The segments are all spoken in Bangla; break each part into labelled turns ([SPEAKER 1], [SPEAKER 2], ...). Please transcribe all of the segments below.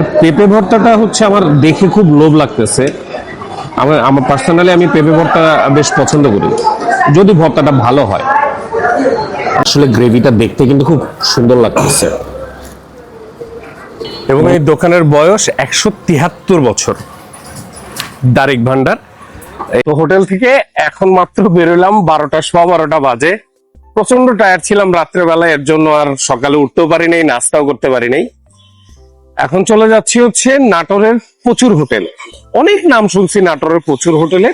[SPEAKER 1] পেঁপে ভর্তাটা হচ্ছে আমার দেখে খুব লোভ লাগতেছে। আমার আমার পার্সোনালি আমি পেঁপে ভর্তা বেশ পছন্দ করি। যদি ভর্তাটা ভালো হয়। আসলে গ্রেভিটা দেখতে কিন্তু খুব সুন্দর লাগতেছে। এবং এই দোকানের বয়স একশো তিয়াত্তর বছর। দারিক ভান্ডার। তো হোটেল থেকে এখন মাত্র বেরোলাম বারোটা, সোয়া বারোটা বাজে। প্রচণ্ড টায়ার ছিলাম রাত্রেবেলা এর জন্য আর সকালে উঠতেও পারি নাই, নাস্তাও করতে পারি নাই। এখন চলে যাচ্ছি হচ্ছে নাটোরের প্রচুর হোটেল। অনেক নাম শুনছি নাটোরের প্রচুর হোটেলে।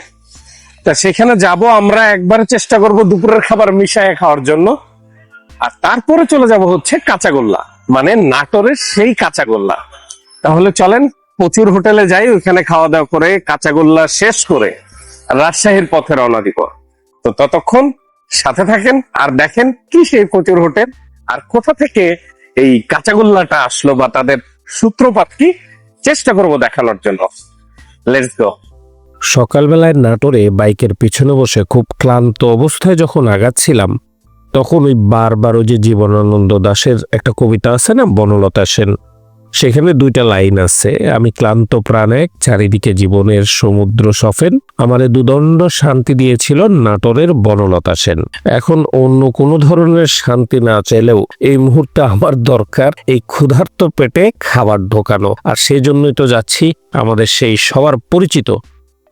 [SPEAKER 1] তা সেখানে যাব, আমরা একবার চেষ্টা করব দুপুরের খাবার মিশায় খাওয়ার জন্য। আর তারপরে চলে যাব হচ্ছে কাঁচাগোল্লা। মানে নাটোরের সেই কাঁচাগোল্লা। তাহলে চলেন, প্রচুর হোটেলে যাই, ওইখানে খাওয়া দাওয়া করে কাঁচাগোল্লা শেষ করে রাজশাহীর পথে রওনা দিব। তো ততক্ষণ সাথে থাকেন আর দেখেন কি সেই প্রচুর হোটেল। আর কোথা থেকে এই কাঁচাগোল্লাটা আসলো বা তাদের সূত্রপাত কি? চেষ্টা করব দেখানোর জন্য।
[SPEAKER 2] সকালবেলায় নাটোরে বাইকের পিছনে বসে খুব ক্লান্ত অবস্থায় যখন আগাচ্ছিলাম, তখন ওই বারবার ওই যে জীবনানন্দ দাসের একটা কবিতা আছে না, বনলতা সেন সেখানে দুইটা লাইন আছে, আমি ক্লান্ত প্রাণে চারিদিকে জীবনের সমুদ্র সফেন, আমারে দুদণ্ড শান্তি দিয়েছিল নাটোরের বনলতা সেন। এখন অন্য কোনো ধরনের শান্তি না চাইলেও এই মুহূর্তে আমার দরকার এই ক্ষুধার্ত পেটে খাবার ঢোকানো। আর সেই জন্যই তো যাচ্ছি আমাদের সেই সবার পরিচিত।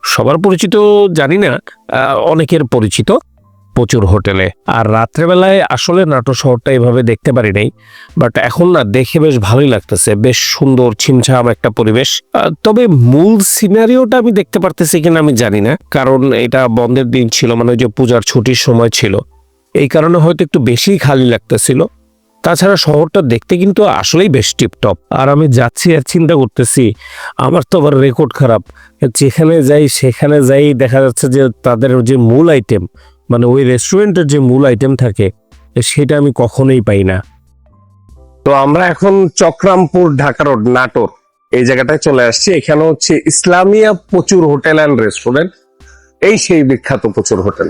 [SPEAKER 2] সবার পরিচিত জানি না অনেকের পরিচিত। প্রচুর হোটেলে। আর রাত্রেবেলায় আসলে নাটো শহরটা এভাবে দেখতে পারি নাই বাট এখন না দেখে বেশ ভালোই লাগতেছে, বেশ সুন্দর ছিমছাম একটা পরিবেশ। তবে মূল সিনারিওটা আমি দেখতে পারতেছি কিনা আমি জানি না, কারণ এটা বন্ধের দিন ছিল মানে যে পূজার ছুটির সময় ছিল। এই কারণে হয়তো একটু বেশি খালি লাগতেছিল। তাছাড়া শহরটা দেখতে কিন্তু আসলেই বেশ টিপটপ। আর আমি যাচ্ছি আর চিন্তা করতেছি, আমার তো আবার রেকর্ড খারাপ। যেখানে যাই, সেখানে যাই দেখা যাচ্ছে যে তাদের যে মূল আইটেম মানে ওই রেস্টুরেন্টের যে মূল আইটেম থাকে, সেটা আমি কখনোই পাই না।
[SPEAKER 1] তো আমরা এখন চক্রামপুর ঢাকা রোড, নাটোর, এই জায়গাটায় চলে আসছি। এখানে হচ্ছে ইসলামিয়া প্রচুর হোটেল অ্যান্ড রেস্টুরেন্ট এই সেই বিখ্যাত প্রচুর হোটেল।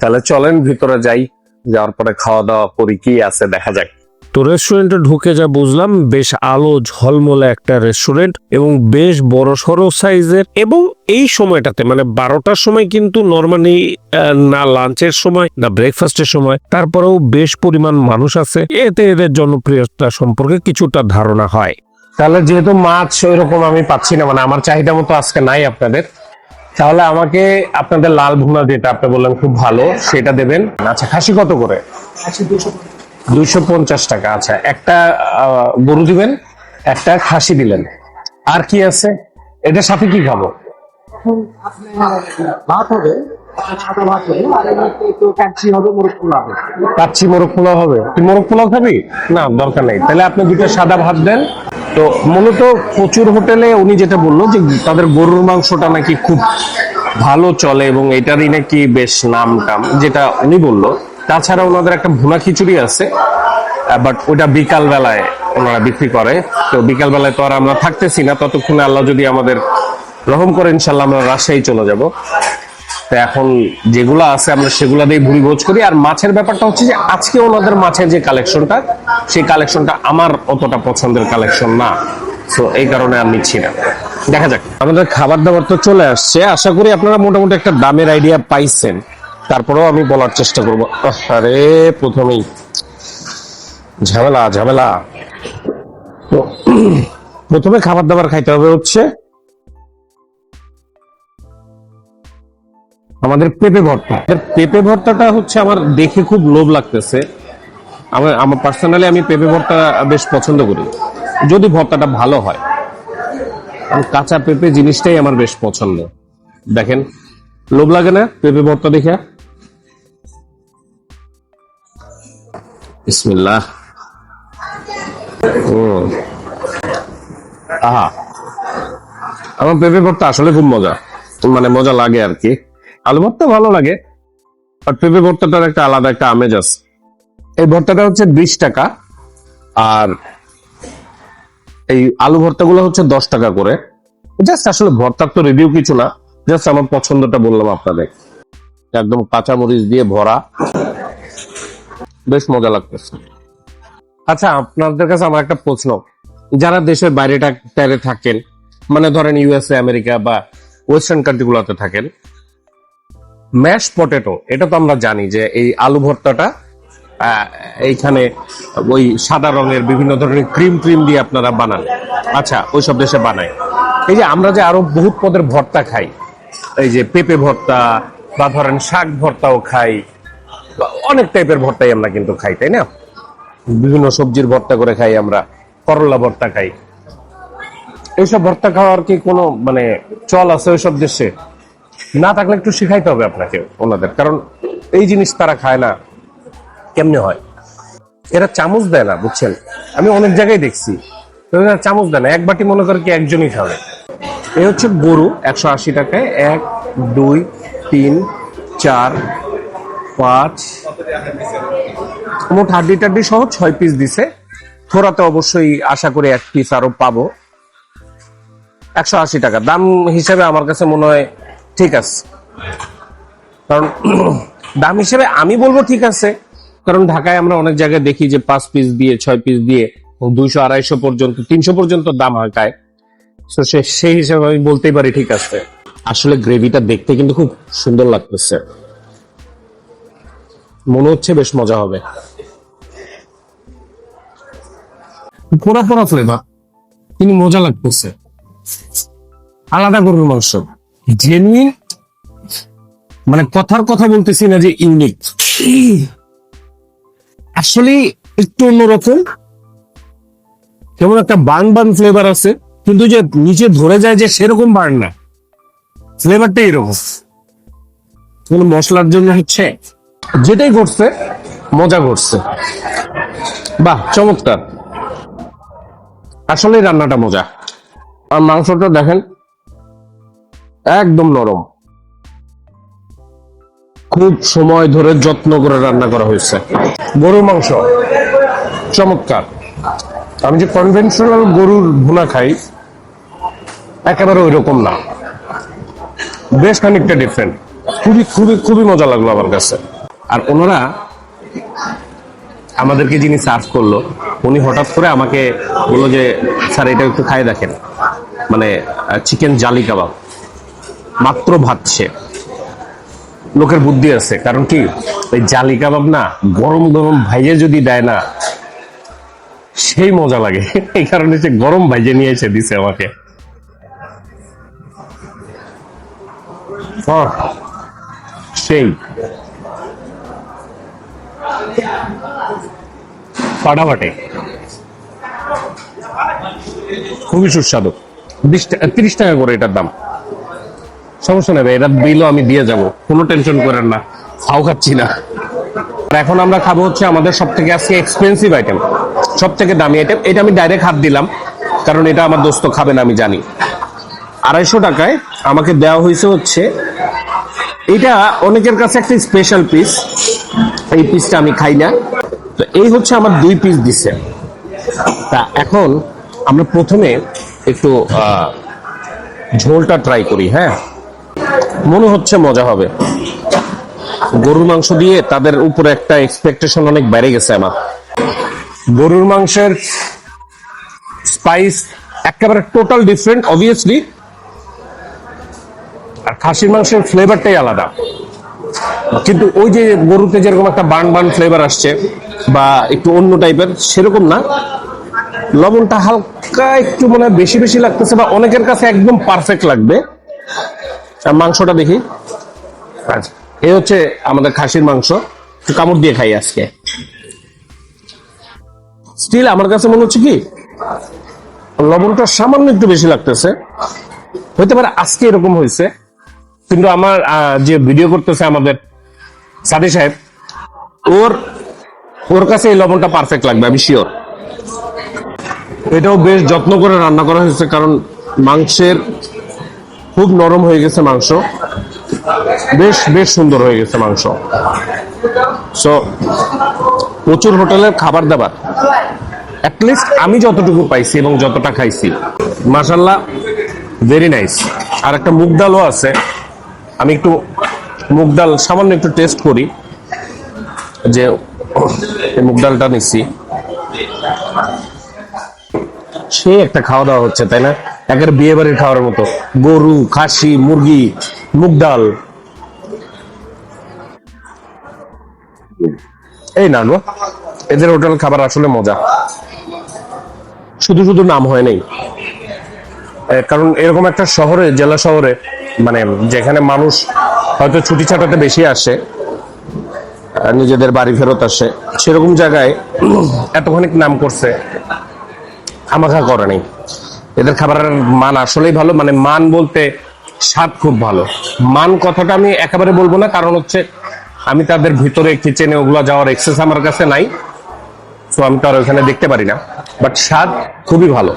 [SPEAKER 1] তাহলে চলেন ভিতরে যাই, যাওয়ার পরে খাওয়া দাওয়া করি, কি আছে দেখা যাক।
[SPEAKER 2] তো রেস্টুরেন্টে ঢুকে যা বুঝলাম বেশ আলো ঝলমলে একটা রেস্টুরেন্ট এবং বেশ বড় সড়ো সাইজের এবং এই সময়টাতে মানে বারোটার সময় কিন্তু নর্মালি না লাঞ্চের সময় না ব্রেকফাস্টের সময় তারপরেও বেশ পরিমাণ মানুষ আছে। এতে এদের জনপ্রিয়তা সম্পর্কে কিছুটা ধারণা হয়।
[SPEAKER 1] তাহলে যেহেতু মাছ ওইরকম আমি পাচ্ছি না মানে আমার চাহিদা মতো আজকে নাই আপনাদের তাহলে আমাকে আপনাদের লাল ভুনা যেটা আপনি বললেন খুব ভালো সেটা দেবেন। আচ্ছা খাসি কত করে? দুইশো পঞ্চাশ টাকা। আচ্ছা একটা গরু দিবেন একটা খাসি দিলেন। আর কি আছে? এটার সাথে কি খাব?
[SPEAKER 3] ভাত হবে মোরগ
[SPEAKER 1] কাচ্চি মোরগ পোলাও হবে? তুই মোরগ পোলাও খাবি? না দরকার নেই। তাহলে আপনি দুটো সাদা ভাত দেন। তো মূলত প্রচুর হোটেলে উনি যেটা বলল যে তাদের গরুর মাংসটা নাকি খুব ভালো চলে এবং এটারই নাকি বেশ নাম টাম যেটা উনি বলল। তাছাড়া ওনাদের একটা ভুনা খিচুড়ি আছে বাট ওটা বিকাল বেলায় ওনারা বিক্রি করে। তো বিকাল বেলায় তো আর আমরা থাকতেছি না, ততক্ষণে আল্লাহ যদি আমাদের রহম করে ইনশাল্লাহ আমরা রাজশাহী চলে যাব। তো এখন যেগুলো আছে আমরা সেগুলো দিয়ে ভুড়ি ভোজ করি। আর মাছের ব্যাপারটা হচ্ছে যে, আজকে ওনাদের মাছের যে কালেকশনটা, সেই কালেকশনটা আমার অতটা পছন্দের কালেকশন না। তো এই কারণে আমি নিচ্ছি না। দেখা যাক। আমাদের খাবার দাবার তো চলে আসছে। আশা করি আপনারা মোটামুটি একটা দামের আইডিয়া পাইছেন। তারপরেও আমি বলার চেষ্টা করব। আরে প্রথমেই ঝামেলা ঝামেলা। তো প্রথমে খাবার দাবার খাইতে হবে হচ্ছে আমাদের পেঁপে ভর্তা। পেঁপে ভর্তাটা হচ্ছে আমার দেখে খুব লোভ লাগতেছে। আমার আমার পার্সোনালি আমি পেঁপে ভর্তা বেশ পছন্দ করি। যদি ভর্তাটা ভালো হয়। কাঁচা পেঁপে জিনিসটাই আমার বেশ পছন্দ। দেখেন, লোভ লাগে না পেঁপে ভর্তা দেখে? বিসমিল্লাহ। ও। আহা। আমার পেঁপে ভর্তা আসলে খুব মজা। মানে মজা লাগে আর কি। আলু ভর্তা ভালো লাগে আর পেঁপে ভর্তাটার একটা আলাদা একটা আমেজ আছে। এই ভর্তাটা হচ্ছে বিশ টাকা, আর এই আলু ভর্তাগুলো হচ্ছে দশ টাকা করে। জাস্ট আসলে ভর্তার তো রিভিউ কিছু না, জাস্ট আমার পছন্দটা বললাম আপনাদের। একদম কাঁচা মরিচ দিয়ে ভরা। বেশ মজা লাগতেছে। আচ্ছা আপনাদের কাছে আমার একটা প্রশ্ন। যারা দেশের বাইরে থাকেন মানে ধরেন ইউএসএ আমেরিকা বা ওয়েস্টার্ন কান্ট্রিগুলোতে থাকেন ম্যাশ পটেটো এটা তো আমরা জানি যে এই আলু ভর্তাটা এইখানে ওই সাদা রঙের বিভিন্ন ধরনের ক্রিম ক্রিম দিয়ে আপনারা বানান। আচ্ছা ওই সব দেশে বানায়। এই যে আমরা যে আরও বহুত পদের ভর্তা খাই, এই যে পেঁপে ভর্তা বা ধরেন শাক ভর্তাও খাই অনেক টাইপের ভর্তাই আমরা কিন্তু খাই, তাই না? বিভিন্ন সবজির ভর্তা করে খাই আমরা, করলা ভর্তা খাই। এইসব ভর্তা খাওয়ার কি কোনো মানে চল আছে ওইসব দেশে? না থাকলে একটু শিখাইতে হবে আপনাকে, ওনাদের। কারণ এই জিনিস তারা খায় না, কেমনে হয়? এরা চামচ দেয় না, বুঝছেন? আমি অনেক জায়গায় দেখছি চামচ দেয় না, এক বাটি মনে করে কি একজনই খাবে। এই হচ্ছে গরু, একশো আশি টাকায়, এক, দুই, তিন, চার পাঁচ। মোট হাড্ডি টাড্ডি সহ ছয় পিস দিছে। থোড়াতে অবশ্যই আশা করি এক পিস আরও পাবো। একশো আশি টাকা। দাম হিসেবে আমার কাছে মনে হয় ঠিক আছে। কারণ দাম হিসেবে আমি বলব ঠিক আছে। কারণ ঢাকায় আমরা অনেক জায়গায় দেখি যে পাঁচ পিস দিয়ে, ছয় পিস দিয়ে দুইশো, আড়াইশো পর্যন্ত, তিনশো পর্যন্ত দাম হয় তো সেই হিসেবে আমি বলতেই পারি ঠিক আছে। আসলে গ্রেভিটা দেখতে কিন্তু খুব সুন্দর লাগতেছে। মনে হচ্ছে বেশ মজা হবে। পোড়া পোড়া ফ্লেভার কিন্তু মজা লাগতেছে। আলাদা গরুর মাংস। জেনুইন মানে কথার কথা বলতেছি না যে ইউনিক আসলে একটু অন্যরকম। কেমন একটা বান বান ফ্লেভার আছে, কিন্তু যে নিচে ধরে যায় যে সেরকম বান না। ফ্লেভারটা এরকম। মশলার জন্য হচ্ছে যেটাই করছে মজা করছে বাহ, চমৎকার। আসলে রান্নাটা মজা। আর মাংসটা দেখেন, একদম নরম। খুব সময় ধরে যত্ন করে রান্না করা হয়েছে। গরুর মাংস, চমৎকার। আমি যে কনভেনশনাল গরুর ভুনা খাই, একেবারে ওই রকম না। বেশ খানিকটা ডিফারেন্ট খুবই খুবই খুবই মজা লাগল আমার কাছে। আর ওনারা আমাদেরকে যিনি সার্ভ করল, উনি হঠাৎ করে আমাকে বলল যে, স্যার, এটা একটু খাই দেখেন। মানে চিকেন জালি কাবাব। মাত্র ভাবছে লোকের বুদ্ধি আছে, কারণ কি? ওই জালি কাবাব না, গরম গরম ভাইজে যদি দেয় না, সেই মজা লাগে। এই কারণে সে গরম ভাইজে নিয়ে এসে দিছে আমাকে। সেই। ফাটাফাটে। খুবই সুস্বাদু। বিশ তিরিশ টাকা করে এটার দাম। সমস্যা নেই এটার বিলও আমি দিয়ে যাব। কোনো টেনশন করেন না। খাও খাচ্ছি না। আর এখন আমরা খাব হচ্ছে আমাদের সব থেকে আজকে এক্সপেন্সিভ আইটেম সব থেকে দামি আইটেম এটা আমি ডাইরেক্ট হাত দিলাম, কারণ এটা আমার দোস্ত খাবে না, আমি জানি। আড়াইশো টাকায় আমাকে দেওয়া হয়েছে হচ্ছে, এটা অনেকের কাছে একটা স্পেশাল পিস এই পিসটা আমি খাই না। তো এই হচ্ছে আমার দুই পিস দিছে তা এখন আমরা প্রথমে একটু ঝোলটা ট্রাই করি হ্যাঁ? মনে হচ্ছে মজা হবে। গরুর মাংস দিয়ে তাদের উপরে একটা এক্সপেকটেশন অনেক বেড়ে গেছে আমার। গরুর মাংসের স্পাইস একেবারে টোটাল ডিফারেন্ট অবভিয়াসলি আর খাসির মাংসের ফ্লেভারটাই আলাদা। কিন্তু ওই যে গরুতে যেরকম একটা বান বান ফ্লেভার আসছে বা একটু অন্য টাইপের সেরকম না। লবণটা হালকা একটু মনে বেশি বেশি লাগতেছে বা অনেকের কাছে একদম পারফেক্ট লাগবে। মাংসটা দেখি। আচ্ছা এই হচ্ছে আমাদের খাসির মাংস। কামড় দিয়ে খাই আজকে। স্টিল আমার কাছে মনে হচ্ছে কি, লবণটা সামান্য একটু বেশি লাগতেছে। হইতে পারে আজকে এরকম হয়েছে। কিন্তু আমার যে ভিডিও করতেছে আমাদের সাদি সাহেব, ওর ওর কাছে এই লবণটা পারফেক্ট লাগবে, আমি শিওর এটাও বেশ যত্ন করে রান্না করা হয়েছে, কারণ মাংসের খুব নরম হয়ে গেছে মাংস। বেশ বেশ সুন্দর হয়ে গেছে মাংস। সো প্রচুর হোটেলের খাবার দাবার। অ্যাটলিস্ট আমি যতটুকু পাইছি এবং যতটা খাইছি। মাসাল্লাহ ভেরি নাইস আর একটা মুগ ডালও আছে। আমি একটু মুগ ডাল সামান্য একটু টেস্ট করি। যে মুগ ডালটা নিচ্ছি। সে একটা খাওয়া দাওয়া হচ্ছে, তাই না? একের বিয়ে খাওয়ার মতো। গরু, খাসি, মুরগি, মুগ ডাল। এই না এদের হোটেল খাবার আসলে মজা। শুধু শুধু নাম হয় নাই। কারণ এরকম একটা শহরে, জেলা শহরে মানে যেখানে মানুষ হয়তো ছুটি ছাটাতে বেশি আসে নিজেদের বাড়ি ফেরত আসে। সেরকম জায়গায় এতখানিক নাম করছে, খামাখা করে নেই। এদের খাবারের মান আসলেই ভালো মানে মান বলতে স্বাদ খুব ভালো। মান কথাটা আমি একেবারে বলব না, কারণ হচ্ছে আমি তাদের ভিতরে কিচেনে ওগুলো যাওয়ার এক্সেস আমার কাছে নাই, তো আমি তো আর ওখানে দেখতে পারি না। বাট স্বাদ খুবই ভালো।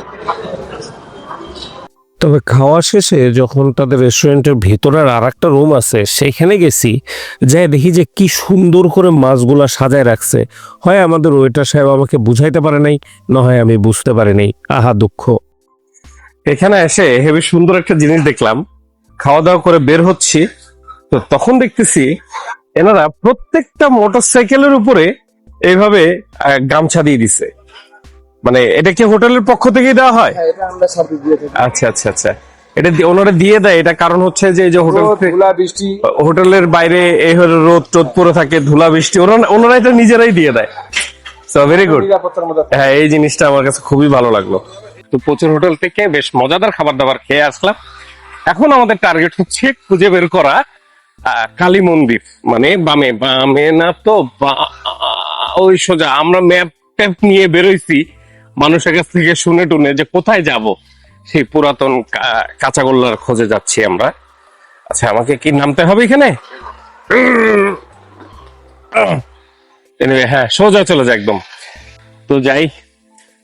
[SPEAKER 2] তবে খাওয়া শেষে যখন তাদের রেস্টুরেন্টের ভিতরের আর একটা রুম আছে সেখানে গেছি, যাই দেখি যে কি সুন্দর করে মাছগুলা সাজায় রাখছে। হয় আমাদের ওয়েটার সাহেব আমাকে বুঝাইতে পারে নাই, না হয় আমি বুঝতে পারি নাই। আহা, দুঃখ।
[SPEAKER 1] এখানে এসে হেবি সুন্দর একটা জিনিস দেখলাম। খাওয়া দাওয়া করে বের হচ্ছি, তো তখন দেখতেছি এনারা প্রত্যেকটা মোটরসাইকেলের উপরে এইভাবে গামছা দিয়ে দিছে। মানে এটা কি হোটেলের পক্ষ থেকেই দেওয়া হয়?
[SPEAKER 3] হ্যাঁ,
[SPEAKER 1] আচ্ছা আচ্ছা আচ্ছা। এটা ওনারা দিয়ে দেয় এটা কারণ হচ্ছে যে যে হোটেল
[SPEAKER 3] ধুলা বৃষ্টি।
[SPEAKER 1] হোটেলের বাইরে এই হলো রোদ টোদ পরে থাকে ধুলা বৃষ্টি। ওনারা ওনারা এটা নিজেরাই দিয়ে দেয়। সো ভেরি গুড হ্যাঁ এই জিনিসটা আমার কাছে খুবই ভালো লাগল। তো প্রচুর হোটেল থেকে বেশ মজাদার খাবার দাবার খেয়ে আসলাম। এখন আমাদের টার্গেট হচ্ছে খুঁজে বের করা আহ, কালী মন্দির। মানে বামে বামে না তো বা- ওই সোজা আমরা ম্যাপ ট্যাপ নিয়ে বেরোইছি। মানুষের কাছ থেকে শুনে টুনে যে কোথায় যাব, সেই পুরাতন কাঁচাগোল্লার খোঁজে যাচ্ছি আমরা। আচ্ছা আমাকে কি নামতে হবে এখানে? হ্যাঁ সোজা চলে যায় একদম। তো যাই,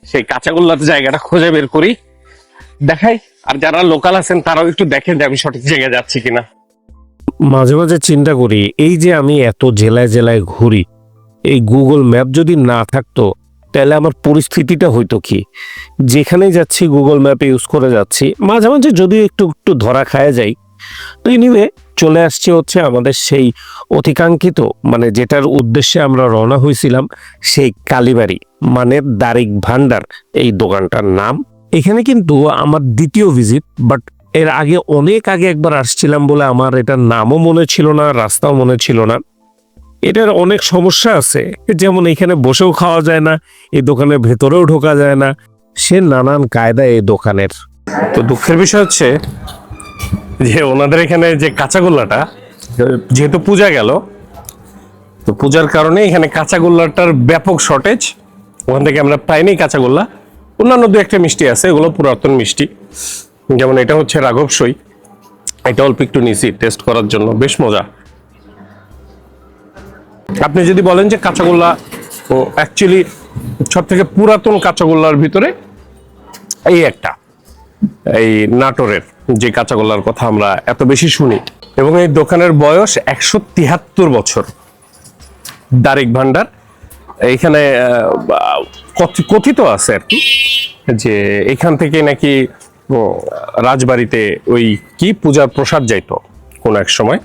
[SPEAKER 1] সেই কাঁচাগোল্লার জায়গাটা খুঁজে বের করি। দেখাই, আর যারা লোকাল আছেন, তারাও একটু দেখেন যে আমি সঠিক জায়গায় যাচ্ছি কিনা।
[SPEAKER 2] মাঝে মাঝে চিন্তা করি, এই যে আমি এত জেলায় জেলায় ঘুরি, এই গুগল ম্যাপ যদি না থাকতো তাহলে আমার পরিস্থিতিটা হইতো কি? যেখানেই যাচ্ছি গুগল ম্যাপ ইউজ করে যাচ্ছি, মাঝে মাঝে যদিও একটু একটু ধরা খায় যাই, তো এনিওয়ে চলে আসছে হচ্ছে আমাদের সেই অতিকাঙ্ক্ষিত মানে যেটার উদ্দেশ্যে আমরা রওনা হয়েছিলাম সেই কালীবাড়ি মানে দারিক ভান্ডার, এই দোকানটার নাম। এখানে কিন্তু আমার দ্বিতীয় ভিজিট বাট এর আগে অনেক আগে একবার আসছিলাম বলে আমার এটার নামও মনে ছিল না, রাস্তাও মনে ছিল না। এটার অনেক সমস্যা আছে। যেমন এখানে বসেও খাওয়া যায় না, এই দোকানের ভেতরেও ঢোকা যায় না। সে নানান কায়দা এই দোকানের।
[SPEAKER 1] তো দুঃখের বিষয় হচ্ছে যে ওনাদের এখানে যে কাঁচাগোল্লাটা, যেহেতু পূজা গেল, তো পূজার কারণে এখানে কাঁচাগোল্লাটার ব্যাপক শর্টেজ ওখান থেকে আমরা পাইনি কাঁচাগোল্লা। অন্যান্য দু একটা মিষ্টি আছে, এগুলো পুরাতন মিষ্টি। যেমন এটা হচ্ছে রাঘব সই এটা অল্প একটু নিছি টেস্ট করার জন্য। বেশ মজা। আপনি যদি বলেন যে কাঁচাগোল্লা অ্যাকচুয়ালি সব থেকে পুরাতন কাঁচাগোল্লার ভিতরে এই একটা, এই নাটোরের যে কাঁচাগোল্লার কথা আমরা এত বেশি শুনি। এবং এই দোকানের বয়স একশো তিয়াত্তর বছর। দারিক ভান্ডার এখানে কথিত আছে আর কি, যে এখান থেকে নাকি রাজবাড়িতে ওই কি পূজার প্রসাদ যাইতো কোন এক সময়।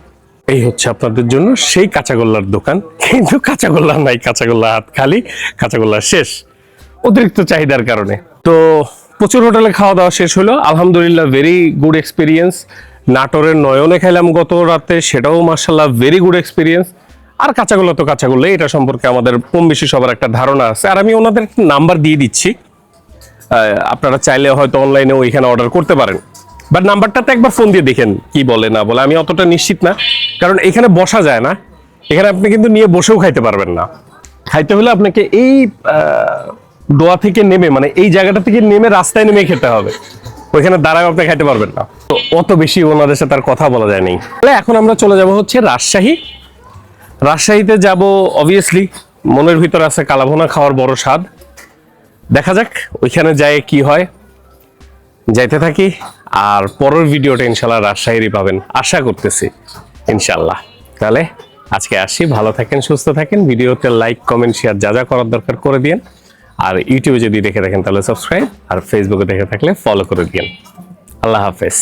[SPEAKER 1] এই হচ্ছে আপনাদের জন্য সেই কাঁচাগোল্লার দোকান। কিন্তু কাঁচাগোল্লা নাই, কাঁচাগোল্লা হাত খালি, কাঁচাগোল্লা শেষ। অতিরিক্ত চাহিদার কারণে। তো প্রচুর হোটেলে খাওয়া দাওয়া শেষ হলো। আলহামদুলিল্লাহ ভেরি গুড এক্সপিরিয়েন্স নাটোরের নয়নে খাইলাম গত রাতে, সেটাও মার্শাল্লাহ ভেরি গুড এক্সপিরিয়েন্স আর কাঁচাগোল্লা তো কাঁচাগোল্লা এটা সম্পর্কে আমাদের কম বেশি সবার একটা ধারণা আছে। আর আমি ওনাদের নাম্বার দিয়ে দিচ্ছি। আপনারা চাইলে হয়তো অনলাইনে ওইখানে অর্ডার করতে পারেন। বাট নাম্বারটাতে একবার ফোন দিয়ে দেখেন কি বলে, না বলে। আমি অতটা নিশ্চিত না। কারণ এখানে বসা যায় না। এখানে আপনি কিন্তু নিয়ে বসেও খাইতে পারবেন না। খাইতে হলে আপনাকে এই দোয়া থেকে নেমে মানে এই জায়গাটা থেকে নেমে রাস্তায় নেমে খেতে হবে। ওইখানে দাঁড়ায় আপনি খাইতে পারবেন না। তো অত বেশি ওনাদের সাথে আর কথা বলা যায়নি তাহলে এখন আমরা চলে যাব হচ্ছে রাজশাহী। রাজশাহীতে যাব অবভিয়াসলি মনের ভিতর আছে কালাভোনা খাওয়ার বড় স্বাদ। দেখা যাক ওইখানে যায় কি হয়। যাইতে থাকি আর পরের ভিডিওটা ইনশাল্লাহ রাজশাহীরই পাবেন। আশা করতেছি, ইনশাল্লাহ। তাহলে আজকে আসি, ভালো থাকেন, সুস্থ থাকেন। ভিডিওতে লাইক কমেন্ট শেয়ার যা যা করার দরকার করে দিন আর ইউটিউবে যদি দেখে থাকেন তাহলে সাবস্ক্রাইব আর ফেসবুকে দেখে থাকলে ফলো করে দিন আল্লাহ হাফেজ।